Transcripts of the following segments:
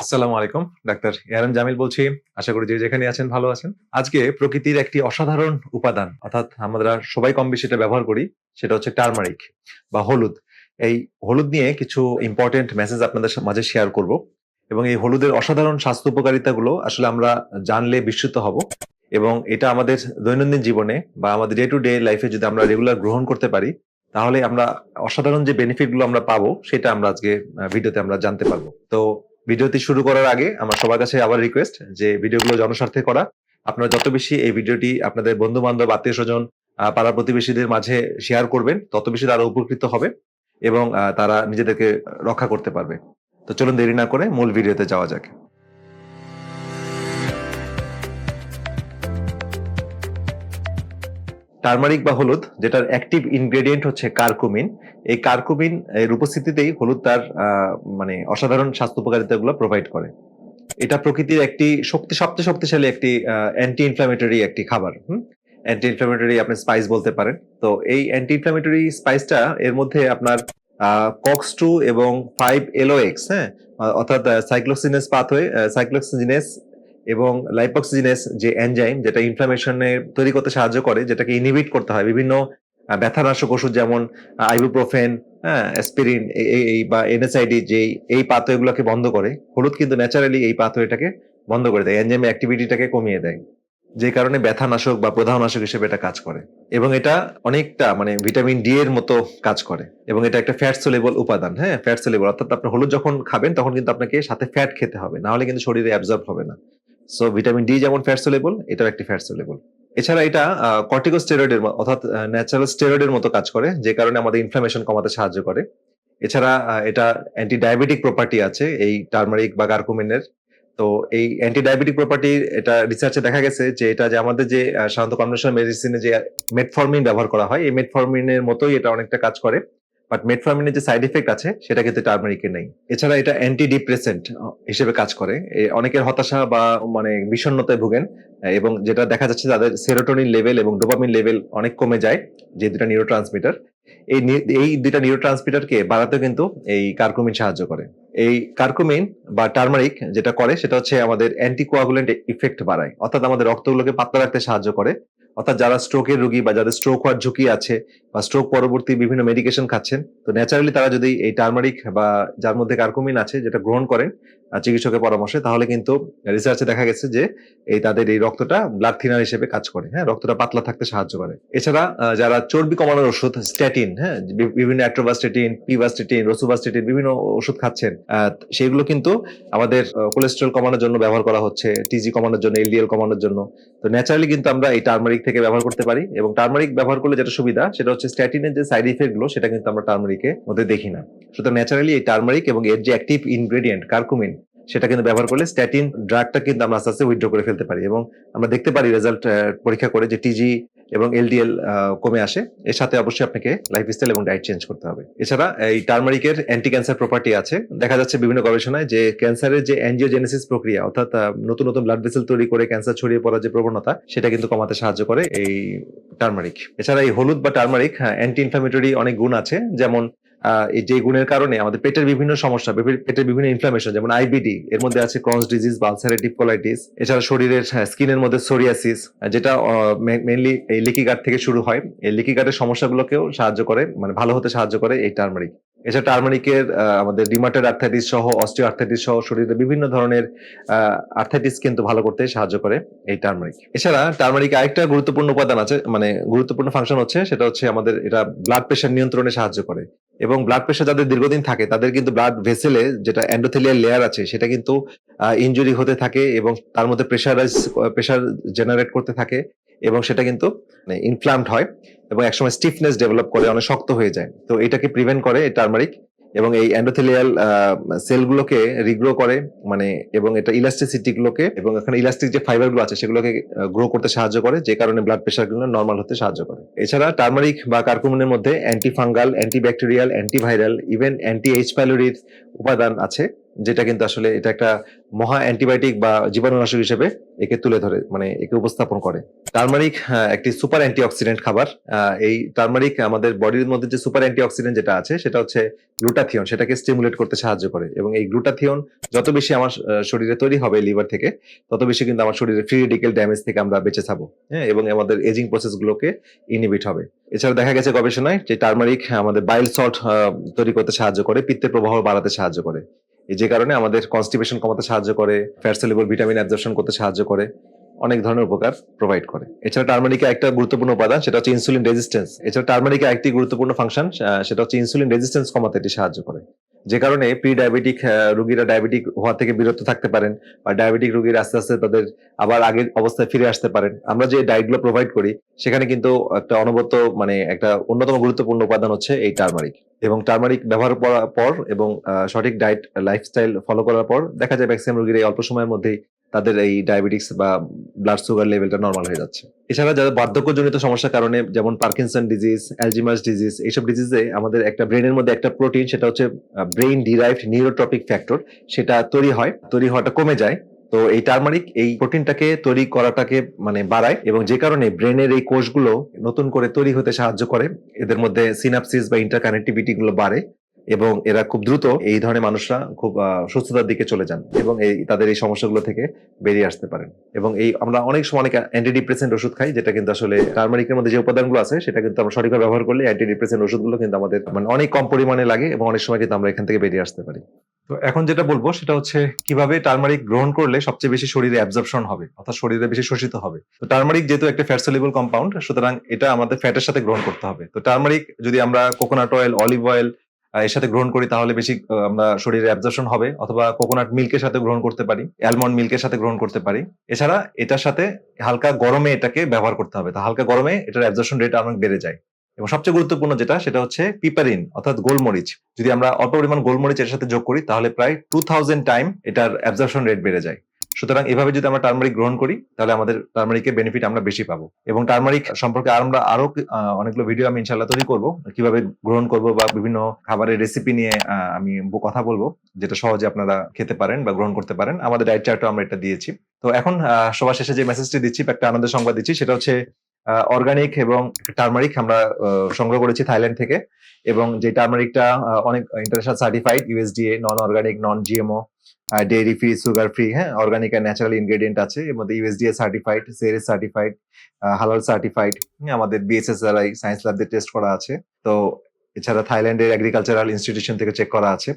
আসসালামু আলাইকুম, doctor ARM Jamil বলছি। আশা করি যে যেখানে আছেন, ভালো আছেন। আজকে প্রকৃতির একটি অসাধারণ উপাদান, অর্থাৎ আমরা সবাই কম বেশি এটা ব্যবহার করি, সেটা হচ্ছে টার্মারিক বা হলুদ। এই হলুদ নিয়ে কিছু ইম্পর্টেন্ট মেসেজ আপনাদের মাঝে শেয়ার করব এবং এই হলুদের অসাধারণ স্বাস্থ্য উপকারিতাগুলো আসলে আমরা জানলে বিস্মিত হব এবং এটা আমাদের দৈনন্দিন জীবনে বা আমাদের ডে টু ডে লাইফে যদি আমরা রেগুলার গ্রহণ করতে পারি, তাহলে আমরা অসাধারণ যে বেনিফিটগুলো আমরা পাবো, সেটা আমরা আজকে ভিডিওতে আমরা জানতে পারব। তো ভিডিওটি শুরু করার আগে আমার সবার কাছে আবার রিকোয়েস্ট যে ভিডিওগুলো জনস্বার্থে করা। আপনারা যত বেশি এই ভিডিওটি আপনাদের বন্ধু বান্ধব আত্মীয় স্বজন পাড়া প্রতিবেশীদের মাঝে শেয়ার করবেন, তত বেশি তারা উপকৃত হবে এবং তারা নিজেদেরকে রক্ষা করতে পারবে। তো চলুন দেরি না করে মূল ভিডিওতে যাওয়া যাক। টার্মারিক বা হলুদ যেটার অ্যাক্টিভ ইনগ্রেডিয়েন্ট হচ্ছে কার্কুমিন। এই কার্কুমিন এর উপস্থিতিতেই হলুদ তার মানে অসাধারণ স্বাস্থ্য উপকারিতাগুলো প্রোভাইড করে। এটা প্রকৃতির একটি শক্তি সবচেয়ে শক্তিশালী একটি অ্যান্টি ইনফ্লামেটরি একটি খাবার হুম? অ্যান্টি ইনফ্লামেটরি আপনি স্পাইস বলতে পারেন। তো এই অ্যান্টি ইনফ্লামেটরি স্পাইসটা এর মধ্যে আপনার কক্স টু এবং ফাইভ এলোএক্স হ্যাঁ? আহ, অর্থাৎ সাইক্লোসিনেস পাথওয়ে সাইক্লোক্সিনেস এবং লাইপক্সিনেস যে এনজাইম যেটা ইনফ্লামেশনে তৈরি করতে সাহায্য করে, যেটাকে ইনহিবিট করতে হয়, বিভিন্ন ব্যথানাশক ওষুধ যেমন আইবুপ্রোফেন হ্যাঁ অ্যাসপিরিন এই বা এনএসআইডি যে এই পাথওয়েগুলোকে বন্ধ করে। হলুদ কিন্তু ন্যাচারালি এই পাথওয়েটাকে বন্ধ করে দেয় এনজাইম অ্যাক্টিভিটিটাকে কমিয়ে দেয়। যে কারণে ব্যথানাশক বা প্রদাহনাশক হিসেবে এটা কাজ করে। এবং এটা অনেকটা মানে ভিটামিন ডি এর মতো কাজ করে। এবং এটা একটা ফ্যাট সোলেবল উপাদান হ্যাঁ ফ্যাট সোলেবল অর্থাৎ আপনি হলুদ যখন খাবেন, তখন কিন্তু আপনাকে সাথে ফ্যাট খেতে হবে। না হলে কিন্তু শরীরে অ্যাবজর্ব হবে না। সো ভিটামিন ডি যেমন ফ্যাট সোলেবল এটাও একটি ফ্যাট সোলেবল এছাড়া এটা কর্টিকোস্টেরয়েডের অর্থাৎ ন্যাচারাল স্টেরয়েডের মতো কাজ করে, যে কারণে আমাদের ইনফ্লামেশন কমাতে সাহায্য করে। এছাড়া এটা অ্যান্টি ডায়াবেটিক প্রপার্টি আছে, এই টার্মারিক বা কার্কুমিনের তো, এই অ্যান্টি ডায়াবেটিক প্রপার্টি এটা রিসার্চে দেখা গেছে যে, এটা যে আমাদের যে সাধারণত কনভেনশনাল মেডিসিনে যে মেটফর্মিন ব্যবহার করা হয়, এই মেটফর্মিনের মতোই এটা অনেকটা কাজ করে। বাট মেটফর্মিনের যে সাইড এফেক্ট আছে, সেটা কিন্তু টার্মারিকে নেই। এছাড়া এটা অ্যান্টি ডিপ্রেসেন্ট হিসেবে কাজ করে। অনেকের হতাশা বা মানে বিষণ্ণতায় ভুগেন এবং যেটা দেখা যাচ্ছে তাদের সেরোটোনিন লেভেল এবং ডোপামিন লেভেল অনেক কমে যায়, যে দুটা নিউরো ট্রান্সমিটার এই এই দুটা নিউরো ট্রান্সমিটারকে বাড়াতে কিন্তু এই কার্কুমিন সাহায্য করে। এই কার্কুমিন বা টার্মারিক যেটা করে, সেটা হচ্ছে আমাদের অ্যান্টিকোয়াগুলেন্ট ইফেক্ট বাড়ায়। অর্থাৎ আমাদের রক্তগুলোকে পাতলা রাখতে সাহায্য করে। অর্থাৎ যারা স্ট্রোকের রোগী বা যাদের স্ট্রোক হওয়ার ঝুঁকি আছে বা স্ট্রোক পরবর্তী বিভিন্ন মেডিকেশন খাচ্ছেন, তো ন্যাচারালি তারা যদি এই টার্মারিক বা যার মধ্যে কার্কুমিন আছে যেটা গ্রহণ করেন চিকিৎসকের পরামর্শে, তাহলে কিন্তু রিসার্চে দেখা গেছে যে এই তাদের এই রক্তটা ব্লাড থিনার হিসেবে কাজ করে। হ্যাঁ রক্তটা পাতলা থাকতে সাহায্য করে। এছাড়া যারা চর্বি কমানোর ওষুধ স্ট্যাটিন হ্যাঁ বিভিন্ন অ্যাট্রোভাস্টেটিন পিভাস্টেটিন রসুভাস্টেটিন বিভিন্ন ওষুধ খাচ্ছেন সেগুলো কিন্তু আমাদের কোলেস্ট্রল কমানোর জন্য ব্যবহার করা হচ্ছে টিজি কমানোর জন্য এলডিএল কমানোর জন্য। তো ন্যাচারালি কিন্তু আমরা এই টার্মারিক থেকে ব্যবহার করতে পারি এবং টার্মারিক ব্যবহার করলে যেটা সুবিধা, সেটা হচ্ছে স্ট্যাটিনের যে সাইড ইফেক্টগুলো, সেটা কিন্তু আমরা টার্মারিকের মধ্যে দেখি না। সুতরাং ন্যাচারালি এই টার্মারিক এবং এর যে অ্যাক্টিভ ইনগ্রেডিয়েন্ট কার্কুমিন সেটা কিন্তু ব্যবহার করলে স্ট্যাটিন ড্রাগটা কিন্তু আমরা আস্তে আস্তে উইথড্র করে ফেলতে পারি এবং আমরা দেখতে পারি রেজাল্ট পরীক্ষা করে যে টিজি এবং এলডিএল কমে আসে। এর সাথে অবশ্যই আপনাকে লাইফস্টাইল এবং ডায়েট চেঞ্জ করতে হবে। এছাড়া এই টার্মারিকের অ্যান্টি ক্যান্সার প্রপার্টি আছে। দেখা যাচ্ছে বিভিন্ন গবেষণায় যে ক্যান্সারের যে অ্যাঞ্জিওজেনেসিস প্রক্রিয়া, অর্থাৎ নতুন নতুন ব্লাড ভেসেল তৈরি করে ক্যান্সার ছড়িয়ে পড়ার যে প্রবণতা, সেটা কিন্তু কমাতে সাহায্য করে এই টার্মারিক এছাড়া এই হলুদ বা টার্মারিক অ্যান্টি ইনফ্লামেটরি অনেক গুণ আছে। যেমন যে গুণের কারণে আমাদের পেটের বিভিন্ন সমস্যা পেটের বিভিন্ন ইনফ্লামেশন যেমন আইবিডি এর মধ্যে আছে ক্রনস ডিজিজ বা আলসারেটিভ কোলাইটিস এছাড়া শরীরের স্কিনের মধ্যে সোরিয়াসিস যেটা মেইনলি এই লিকি গার্ড থেকে শুরু হয়। এই লিকি গার্ডের সমস্যাগুলোকেও সাহায্য করে মানে ভালো হতে সাহায্য করে এই টার্মারিক এছাড়া টার্মারিকের আমাদের ডিমাটেড আর্থাইটিস সহ অস্টিও আর্থাইটিস সহ শরীরে বিভিন্ন ধরনের আর্থাইটিস কিন্তু ভালো করতে সাহায্য করে এই টার্মারিক এছাড়া টার্মারিক আরেকটা গুরুত্বপূর্ণ উপাদান আছে মানে গুরুত্বপূর্ণ ফাংশন হচ্ছে, সেটা হচ্ছে আমাদের, এটা ব্লাড প্রেশার নিয়ন্ত্রণে সাহায্য করে। এবং ব্লাড প্রেশার যাদের দীর্ঘদিন থাকে, তাদের কিন্তু ব্লাড ভেসেলে যেটা অ্যান্ডোথেলিয়ার লেয়ার আছে, সেটা কিন্তু ইঞ্জুরি হতে থাকে এবং তার মধ্যে প্রেশারাইজ প্রেশার জেনারেট করতে থাকে এবং সেটা কিন্তু ইনফ্লামড হয় এবং একসময় স্টিফনেস ডেভেলপ করে, অনেক শক্ত হয়ে যায়। তো এটাকে প্রিভেন্ট করে টার্মারিক এবং এই অ্যান্ডোথেলিয়াল সেলগুলোকে রিগ্রো করে মানে এবং এটা ইলাস্টিসিটি গুলোকে, এবং এখানে ইলাস্টিক যে ফাইবারগুলো আছে, সেগুলোকে গ্রো করতে সাহায্য করে, যে কারণে ব্লাড প্রেশারগুলো নর্মাল হতে সাহায্য করে। এছাড়া টার্মারিক বা কার্কুমিনের মধ্যে anti fungal anti bacterial antiviral even anti H প্যালোরির উপাদান আছে। যেটা কিন্তু আসলে এটা একটা মহা অ্যান্টিবায়োটিক বা জীবাণুনাশক হিসেবে একে তুলে ধরে মানে একে উপস্থাপন করে। টার্মারিক একটি সুপার অ্যান্টিঅক্সিডেন্ট খাবার। এই টার্মারিক আমাদের বডির মধ্যে যে সুপার অ্যান্টিঅক্সিডেন্ট যেটা আছে, সেটা হচ্ছে গ্লুটাথিয়ন। সেটাকে স্টিমুলেট করতে সাহায্য করে। এবং এই গ্লুটাথিয়ন যত বেশি আমার শরীরে তৈরি হবে লিভার থেকে, তত বেশি কিন্তু আমার শরীরে ফ্রি রেডিক্যাল ড্যামেজ থেকে আমরা বেঁচে থাকব হ্যাঁ এবং আমাদের এজিং প্রসেস গুলোকে ইনহিবিট হবে। এছাড়া দেখা গেছে গবেষণায় যে টার্মারিক আমাদের বাইল সল্ট তৈরি করতে সাহায্য করে, পিত্তের প্রবাহ বাড়াতে সাহায্য করে। যে কারণে আমাদের কনস্টিপেশন কমাতে সাহায্য করে ফ্যাট সলিবল ভিটামিন অ্যাবজর্পশন করতে সাহায্য করে, অনেক ধরনের উপকার প্রোভাইড করে। এছাড়া টার্মারিকে একটা গুরুত্বপূর্ণ উপাদান, সেটা হচ্ছে ইনসুলিন রেজিস্ট্যান্স এছাড়া টার্মারিকে একটি গুরুত্বপূর্ণ ফাংশন সেটা হচ্ছে ইনসুলিন রেজিস্ট্যান্স কমাতে এটি সাহায্য করে। যে কারণে প্রি ডায়াবেটিক রোগীরা ডায়াবেটিক হওয়া থেকে বিরত থাকতে পারেন বা ডায়াবেটিক রোগীরা আস্তে আস্তে তাদের আবার আগের অবস্থায় ফিরে আসতে পারেন। আমরা যে ডায়েটগুলো প্রোভাইড করি, সেখানে কিন্তু একটা অনবত্য মানে একটা অন্যতম গুরুত্বপূর্ণ উপাদান হচ্ছে এই টার্মারিক এবং টার্মারিক ব্যবহার করার পর এবং সঠিক ডায়েট লাইফস্টাইল ফলো করার পর দেখা যায় ম্যাক্সিমাম রোগীর এই অল্প সময়ের মধ্যেই তাদের এই ডায়াবেটিক্স বা ব্লাড সুগার লেভেলটা নর্মাল হয়ে যাচ্ছে। এছাড়া যাদের বার্ধক্যজনিত সমস্যার কারণে, যেমন পার্কিনসন ডিজিজ অ্যালজিমাস ডিজিজ এইসব ডিজিজে আমাদের একটা ব্রেনের মধ্যে একটা প্রোটিন সেটা হচ্ছে ব্রেইন ডিরাইভড নিউরোট্রপিক ফ্যাক্টর সেটা তৈরি হয়। তৈরি হওয়াটা কমে যায়। তো এই টার্মারিক এই প্রোটিনটাকে তৈরি করাটাকে মানে বাড়ায় এবং যে কারণে ব্রেনের এই কোষগুলো নতুন করে তৈরি হতে সাহায্য করে। এদের মধ্যে সিনাপসিস বা ইন্টারকানেক্টিভিটি গুলো বাড়ে। এবং এরা খুব দ্রুত এই ধরনের মানুষরা খুব সুস্থতার দিকে চলে যান এবং এই, তাদের এই সমস্যাগুলো থেকে বেরিয়ে আসতে পারেন। এবং এই, আমরা অনেক সময় অনেক অ্যান্টি ডিপ্রেসেন্ট ওষুধ খাই, যেটা কিন্তু আসলে টার্মারিকের মধ্যে যে উপাদানগুলো আছে, সেটা কিন্তু আমরা সঠিকভাবে ব্যবহার করলে অ্যান্টি ডিপ্রেসেন্ট ওষুধগুলো কিন্তু আমাদের মানে অনেক কম পরিমাণে লাগে এবং অনেক সময় কিন্তু আমরা এখান থেকে বেরিয়ে আসতে পারি। তো এখন যেটা বলব, সেটা হচ্ছে কীভাবে টার্মারিক গ্রহণ করলে সবচেয়ে বেশি শরীরে অ্যাবজর্পশন হবে, অর্থাৎ শরীরে বেশি শোষিত হবে। তো টার্মারিক যেহেতু একটা ফ্যাট সলিবল কম্পাউন্ড সুতরাং এটা আমাদের ফ্যাটের সাথে গ্রহণ করতে হবে। তো টার্মারিক যদি আমরা কোকোনাট অয়েল অলিভ অয়েল এর সাথে গ্রহণ করি, তাহলে বেশি আমরা শরীরে অ্যাবজর্পশন হবে, অথবা কোকোনাট মিল্কের সাথে গ্রহণ করতে পারি অ্যালমন্ড মিল্কের সাথে গ্রহণ করতে পারি। এছাড়া এটার সাথে হালকা গরমে এটাকে ব্যবহার করতে হবে, তা হালকা গরমে এটার অ্যাবজর্পশন রেট অনেক বেড়ে যায়। এবং সবচেয়ে গুরুত্বপূর্ণ যেটা, সেটা হচ্ছে পিপারিন অর্থাৎ গোলমরিচ। যদি আমরা অল্প পরিমাণ গোলমরিচ এর সাথে যোগ করি, তাহলে প্রায় টু থাউজেন্ড টাইম এটার অ্যাবজর্পশন রেট বেড়ে যায়। সুতরাং এভাবে যদি আমরা টার্মারিক গ্রহণ করি, তাহলে আমাদের টার্মারিকের বেনিফিট আমরা বেশি পাবো। এবং টার্মারিক সম্পর্কে আমরা আরও অনেকগুলো ভিডিও আমি ইনশাল্লাহ তৈরি করব, কীভাবে গ্রহণ করব বা বিভিন্ন খাবারের রেসিপি নিয়ে আমি কথা বলব, যেটা সহজে আপনারা খেতে পারেন বা গ্রহণ করতে পারেন। আমাদের ডায়েট চার্টও আমরা এটা দিয়েছি। তো এখন সবার শেষে যে মেসেজটি দিচ্ছি একটা আনন্দের সংবাদ দিচ্ছি, সেটা হচ্ছে অর্গানিক এবং টার্মারিক আমরা সংগ্রহ করেছি থাইল্যান্ড থেকে। এবং যে টার্মারিকটা অনেক international certified USDA non organic non GMO dairy free sugar free হ্যাঁ? অর্গানিক আর ন্যাচারাল ইনগ্রেডিয়েন্ট আছে। এর মধ্যে ইউএসডিএ সার্টিফাইড সিএরএস সার্টিফাইড হালাল সার্টিফাইড আমাদের বিএসএসআরআই সায়েন্স ল্যাব দিয়ে টেস্ট করা আছে। তো এছাড়া থাইল্যান্ডের এগ্রিকালচারাল ইনস্টিটিউশন থেকে চেক করা আছে।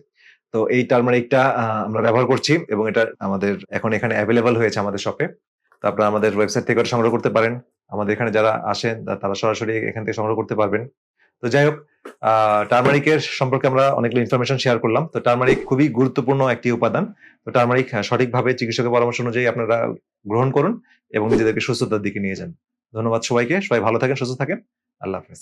তো এই টার্মারিকটা আমরা ব্যবহার করছি এবং এটা আমাদের এখন এখানে অ্যাভেলেবল হয়েছে আমাদের শপে তো আপনারা আমাদের ওয়েবসাইট থেকে সংগ্রহ করতে পারেন। আমাদের এখানে যারা আসেন তারা সরাসরি এখান থেকে সংগ্রহ করতে পারবেন। তো যাই হোক টার্মারিকের সম্পর্কে আমরা অনেকগুলো ইনফরমেশন শেয়ার করলাম। তো টার্মারিক খুবই গুরুত্বপূর্ণ একটি উপাদান। তো টার্মারিক সঠিকভাবে চিকিৎসকের পরামর্শ অনুযায়ী আপনারা গ্রহণ করুন এবং নিজেদেরকে সুস্থতার দিকে নিয়ে যান। ধন্যবাদ সবাইকে। সবাই ভালো থাকেন, সুস্থ থাকেন। আল্লাহ হাফেজ।